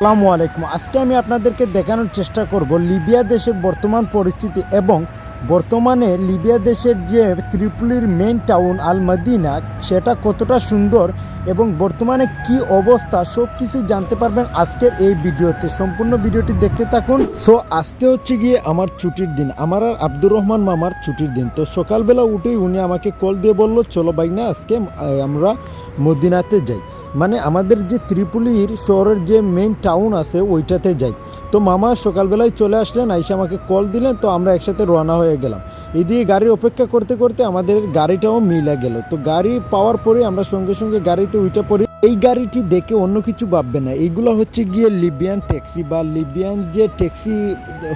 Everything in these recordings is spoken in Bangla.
আসসালামু আলাইকুম। আজকে আমি আপনাদেরকে দেখানোর চেষ্টা করব লিবিয়া দেশের বর্তমান পরিস্থিতি এবং বর্তমানে লিবিয়া দেশের যে ত্রিপুলির মেইন টাউন আল মদিনা সেটা কতটা সুন্দর এবং বর্তমানে কি অবস্থা, সব কিছু জানতে পারবেন আজকের এই ভিডিওতে। সম্পূর্ণ ভিডিওটি দেখতে থাকুন। সো আজকে হচ্ছে গিয়ে আমার ছুটির দিন। আমার আর আব্দুর রহমান মামার ছুটির দিন। তো সকালবেলা উঠেই উনি আমাকে কল দিয়ে বলল, চলো ভাই না, আজকে আমরা মদিনাতে যাই। মানে আমাদের যে ত্রিপুলির শহরের যে মেইন টাউন আছে, ওইটাতে যাই। তো মামা সকালবেলায় চলে আসলেন, আইসে আমাকে কল দিলেন, তো আমরা একসাথে রওনা হয়ে গেলাম। এদিকে গাড়ির অপেক্ষা করতে করতে আমাদের গাড়িটাও মিলা গেল। তো গাড়ি পাওয়ার পরে আমরা সঙ্গে সঙ্গে গাড়িতে উঠে পড়ি। এই গাড়িটি দেখে অন্য কিছু ভাববে না। এইগুলো হচ্ছে গিয়ে লিবিয়ান ট্যাক্সি বা লিবিয়ান যে ট্যাক্সি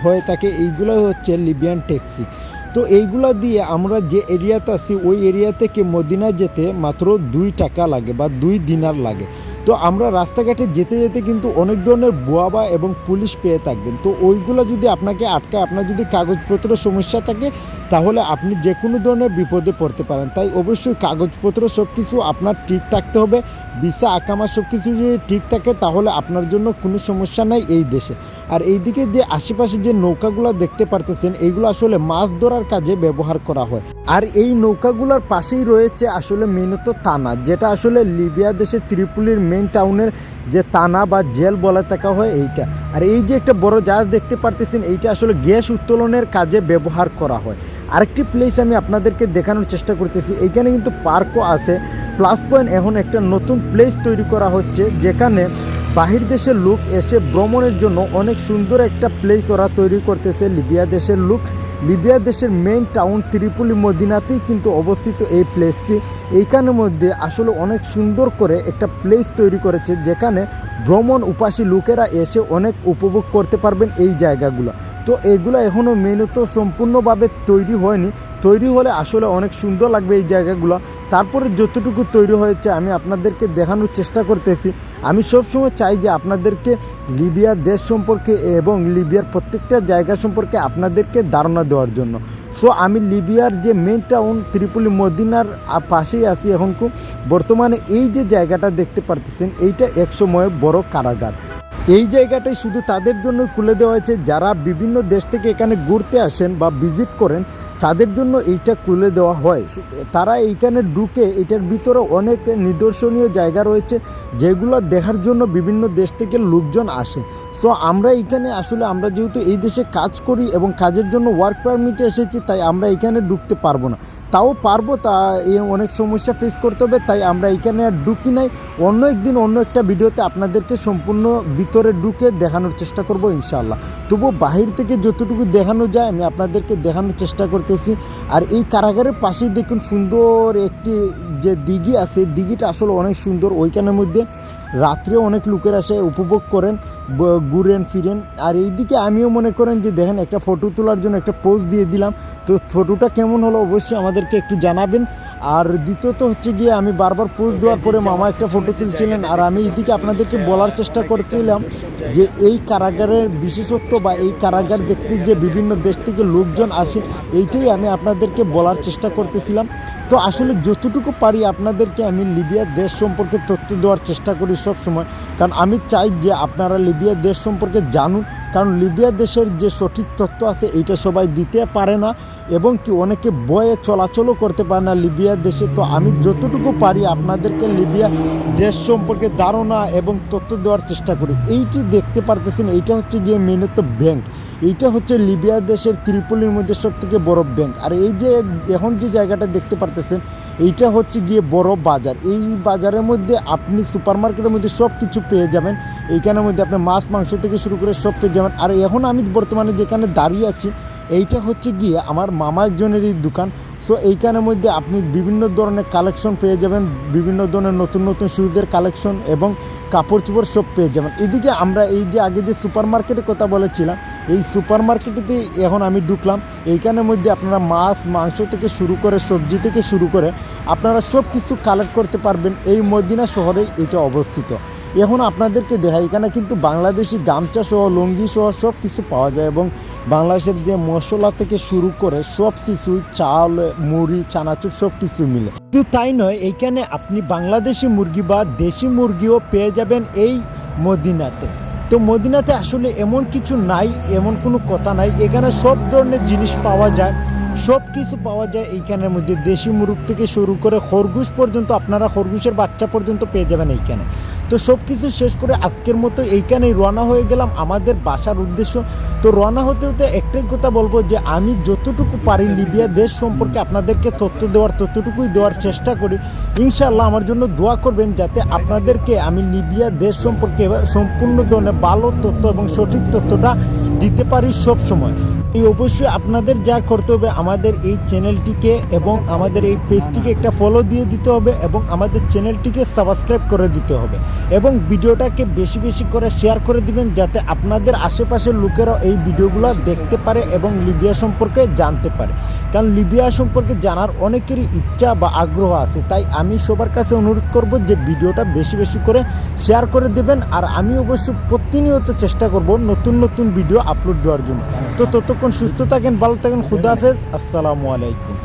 হয়ে থাকে এইগুলো হচ্ছে লিবিয়ান ট্যাক্সি তো এইগুলা দিয়ে আমরা যে এরিয়াতে আছি, ওই এরিয়া থেকে মদিনা যেতে মাত্র দুই টাকা লাগে বা দুই দিনার লাগে। তো আমরা রাস্তাঘাটে যেতে যেতে কিন্তু অনেক ধরনের বোয়াবা এবং পুলিশ পেয়ে থাকবেন। তো ওইগুলো যদি আপনাকে আটকায়, আপনার যদি কাগজপত্রের সমস্যা থাকে তাহলে আপনি যে কোনো ধরনের বিপদে পড়তে পারেন। তাই অবশ্যই কাগজপত্র সব কিছু আপনার ঠিক থাকতে হবে। ভিসা, আকামা সব কিছু যদি ঠিক থাকে, তাহলে আপনার জন্য কোনো সমস্যা নাই এই দেশে। আর এইদিকে যে আশেপাশে যে নৌকাগুলো দেখতে পারতেছেন এইগুলো আসলে মাছ ধরার কাজে ব্যবহার করা হয়। আর এই নৌকাগুলোর পাশেই রয়েছে আসলে মেনত থানা, যেটা আসলে লিবিয়া দেশে ত্রিপুলির মেন টাউনের যে তানা বা জেল বলে থাকা হয় এইটা। আর এই যে একটা বড় জাহাজ দেখতে পারতেছেন, এইটা আসলে গ্যাস উত্তোলনের কাজে ব্যবহার করা হয়। আরেকটি প্লেস আমি আপনাদেরকে দেখানোর চেষ্টা করতেছি, এইখানে কিন্তু পার্কও আছে। প্লাস পয়েন্ট এখন একটা নতুন প্লেস তৈরি করা হচ্ছে, যেখানে বাহির দেশের লোক এসে ভ্রমণের জন্য অনেক সুন্দর একটা প্লেস ওরা তৈরি করতেছে, লিবিয়া দেশের লোক। লিবিয়া দেশের মেইন টাউন ত্রিপুলি মদিনাতেই কিন্তু অবস্থিত এই প্লেসটি এইখানের মধ্যে আসলে অনেক সুন্দর করে একটা প্লেস তৈরি করেছে, যেখানে ভ্রমণ উপাসী লোকেরা এসে অনেক উপভোগ করতে পারবেন এই জায়গাগুলো। তো এগুলো এখনও মেনত সম্পূর্ণভাবে তৈরি হয়নি। তৈরি হলে আসলে অনেক সুন্দর লাগবে এই জায়গাগুলো। তারপরে যতটুকু তৈরি হয়েছে আমি আপনাদেরকে দেখানোর চেষ্টা করতেছি। আমি সবসময় চাই যে আপনাদেরকে লিবিয়ার দেশ সম্পর্কে এবং লিবিয়ার প্রত্যেকটা জায়গা সম্পর্কে আপনাদেরকে ধারণা দেওয়ার জন্য। সো আমি লিবিয়ার যে মেন টাউন ত্রিপুলি মদিনার পাশেই আছি এখন বর্তমানে এই যে জায়গাটা দেখতে পারতেছেন, এইটা একসময় বড় কারাগার। এই জায়গাটাই শুধু তাদের জন্য খুলে দেওয়া হয়েছে। যারা বিভিন্ন দেশ থেকে এখানে ঘুরতে আসেন বা ভিজিট করেন, তাদের জন্য এইটা খুলে দেওয়া হয়। তারা এইখানে ঢুকে এটার ভিতরে অনেক নিদর্শনীয় জায়গা রয়েছে, যেগুলো দেখার জন্য বিভিন্ন দেশ থেকে লোকজন আসে। সো আমরা এখানে আসলে আমরা যেহেতু এই দেশে কাজ করি এবং কাজের জন্য ওয়ার্ক পারমিটে এসেছি, তাই আমরা এখানে ঢুকতে পারব না। তাও পারব, তা অনেক সমস্যা ফেস করতে হবে, তাই আমরা এখানে আর ঢুকি নাই। অন্য একদিন অন্য একটা ভিডিওতে আপনাদেরকে সম্পূর্ণ ভিতরে ঢুকে দেখানোর চেষ্টা করব ইনশাআল্লাহ। তবুও বাহির থেকে যতটুকু দেখানো যায়, আমি আপনাদেরকে দেখানোর চেষ্টা করতেছি। আর এই কারাগারের পাশেই দেখুন সুন্দর একটি যে দিঘি আছে, দিঘিটা আসলে অনেক সুন্দর, ওইখানের মধ্যে রাত্রে অনেক লোকের আসে, উপভোগ করেন ঘুরেন, ফিরেন। আর এইদিকে আমিও মনে করেন যে, দেখেন, একটা ফটো তোলার জন্য একটা পোজ দিয়ে দিলাম। তো ফটোটা কেমন হলো অবশ্যই আমাদেরকে একটু জানাবেন। আর দ্বিতীয়ত হচ্ছে গিয়ে, আমি বারবার পোজ দেওয়ার পরে মামা একটা ফটো তুলছিলেন। আর আমি এইদিকে আপনাদেরকে বলার চেষ্টা করছিলাম যে, এই কারাগারের বিশেষত্ব বা এই কারাগার দেখতে যে বিভিন্ন দেশ থেকে লোকজন আসে, এইটাই আমি আপনাদেরকে বলার চেষ্টা করতেছিলাম। তো আসলে যতটুকু পারি আপনাদেরকে আমি লিবিয়ার দেশ সম্পর্কে তথ্য দেওয়ার চেষ্টা করি সব সময়। কারণ আমি চাই যে আপনারা লিবিয়ার দেশ সম্পর্কে জানুন। কারণ লিবিয়া দেশের যে সঠিক তথ্য আছে এইটা সবাই দিতে পারে না এবং কি অনেকে বয়ে চলাচলও করতে পারে না লিবিয়া দেশে। তো আমি যতটুকু পারি আপনাদেরকে লিবিয়া দেশ সম্পর্কে ধারণা এবং তথ্য দেওয়ার চেষ্টা করি। এইটি দেখতে পারতেছেন, এইটা হচ্ছে গিয়ে মেনত ব্যাংক এইটা হচ্ছে লিবিয়া দেশের ত্রিপলির মধ্যে সব থেকে বড় ব্যাংক আর এই যে এখন যে জায়গাটা দেখতে পারতেছেন, এইটা হচ্ছে গিয়ে বড় বাজার। এই বাজারের মধ্যে আপনি সুপার মার্কেটের মধ্যে সব কিছু পেয়ে যাবেন। এইখানের মধ্যে আপনি মাছ, মাংস থেকে শুরু করে সব পেয়ে যাবেন। আর এখন আমি বর্তমানে যেখানে দাঁড়িয়ে আছি, এইটা হচ্ছে গিয়ে আমার মামা একজনেরই দোকান। সো এইখানের মধ্যে আপনি বিভিন্ন ধরনের কালেকশন পেয়ে যাবেন, বিভিন্ন ধরনের নতুন নতুন শুজের কালেকশন এবং কাপড় চোপড় সব পেয়ে যাবেন। এদিকে আমরা এই যে আগে যে সুপার মার্কেটের কথা বলেছিলাম, এই সুপার মার্কেটেতে এখন আমি ঢুকলাম। এইখানের মধ্যে আপনারা মাছ, মাংস থেকে শুরু করে সবজি থেকে শুরু করে আপনারা সব কিছু কালেক্ট করতে পারবেন এই মদিনা শহরে এটা অবস্থিত। এখন আপনাদেরকে দেখাই, এখানে কিন্তু বাংলাদেশি গামছা সহ, লুঙ্গি সহ সব কিছু পাওয়া যায় এবং বাংলাদেশের যে মশলা থেকে শুরু করে সব কিছু, চাল, মুড়ি, চানাচুর, সব কিছু মিলে। শুধু তাই নয় এইখানে আপনি বাংলাদেশি মুরগি বা দেশি মুরগিও পেয়ে যাবেন এই মদিনাতে। তো মদিনাতে আসলে এমন কিছু নাই, এমন কোনো কথা নাই। এখানে সব ধরনের জিনিস পাওয়া যায়, সব কিছু পাওয়া যায় এইখানের মধ্যে। দেশি মুরগ থেকে শুরু করে খরগোশ পর্যন্ত আপনারা খরগোশের বাচ্চা পর্যন্ত পেয়ে যাবেন এইখানে। তো সব কিছু শেষ করে আজকের মতো এইখানেই রওনা হয়ে গেলাম আমাদের বাসার উদ্দেশ্য। তো রওনা হতে হতে একটাই কথা বলব যে আমি যতটুকু পারি লিবিয়া দেশ সম্পর্কে আপনাদেরকে তথ্য দেওয়ার, ততটুকুই দেওয়ার চেষ্টা করি। ইনশাআল্লাহ আমার জন্য দোয়া করবেন যাতে আপনাদেরকে আমি লিবিয়া দেশ সম্পর্কে সম্পূর্ণ ধরনের ভালো তথ্য এবং সঠিক তথ্যটা দিতে পারি সব সময় অবশ্যই আপনাদের যা করতে হবে, আমাদের এই চ্যানেলটিকে এবং আমাদের এই পেজটিকে একটা ফলো দিয়ে দিতে হবে এবং আমাদের চ্যানেলটিকে সাবস্ক্রাইব করে দিতে হবে। এবং ভিডিওটাকে বেশি বেশি করে শেয়ার করে দিবেন যাতে আপনাদের আশেপাশের লোকেরা এই ভিডিওগুলো দেখতে পারে এবং লিবিয়া সম্পর্কে জানতে পারে। কারণ লিবিয়া সম্পর্কে জানার অনেকেরই ইচ্ছা বা আগ্রহ আছে, তাই আমি সবার কাছে অনুরোধ করব যে ভিডিওটা বেশি বেশি করে শেয়ার করে দেবেন। আর আমি অবশ্য প্রতিনিয়ত চেষ্টা করব নতুন নতুন ভিডিও আপলোড দেওয়ার জন্য। তো ততক্ষণ সুস্থ থাকেন ভালো থাকেন খুদাফেজ আসসালামু আলাইকুম।